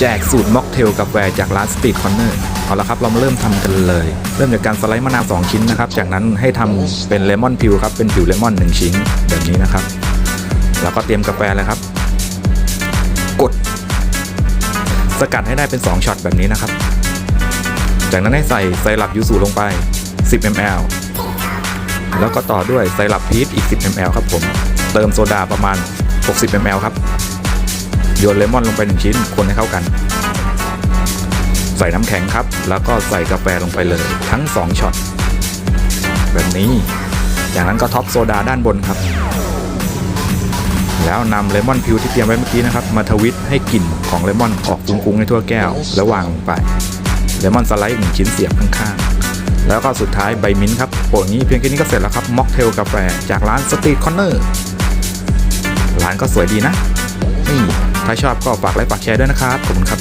แจกสูตรม็อกเทลกาแฟจากร้านสตรีทคอนเนอร์เอาละครับเรามาเริ่มทำกันเลย เริ่มจากการสไลด์มะนาวสองชิ้นนะครับ จากนั้นให้ทำเป็นเลมอนพิวครับเป็นผิวเลมอนหนึ่งชิ้นแบบนี้นะครับ แล้วก็เตรียมกาแฟเลยครับ กด สกัดให้ได้เป็น 2ช็อตแบบนี้นะครับ จากนั้นให้ใส่ไซรัปยูสุลงไป 10 ml แล้วก็ต่อด้วยไซรัปพีชอีก 10 ml ครับผม เติมโซดาประมาณ 60 ml ครับ ยนเลมอนลงไป1ชิ้นคนให้เข้ากัน ใส่น้ำแข็งครับ แล้วก็ใส่กาแฟลงไปเลยทั้ง 2ช็อตแบบนี้ จากนั้นก็ท็อปโซดาด้านบนครับ แล้วนำเลมอนพิวที่เตรียมไว้เมื่อกี้นะครับ มาทวิตให้กลิ่นของเลมอนออกฟุ้งๆในทั่วแก้ว แล้ววางลงไปเลมอนสไลด์หนึ่งชิ้นเสียบข้างๆแล้วก็สุดท้ายใบมิ้นครับโปะอย่างนี้เพียงแค่นี้ก็เสร็จแล้วครับม็อกเทลกาแฟจากร้านสตรีทคอนเนอร์ร้านก็สวยดีนะ ถ้าชอบก็ฝากไลค์ฝากแชร์ด้วยนะครับขอบคุณครับ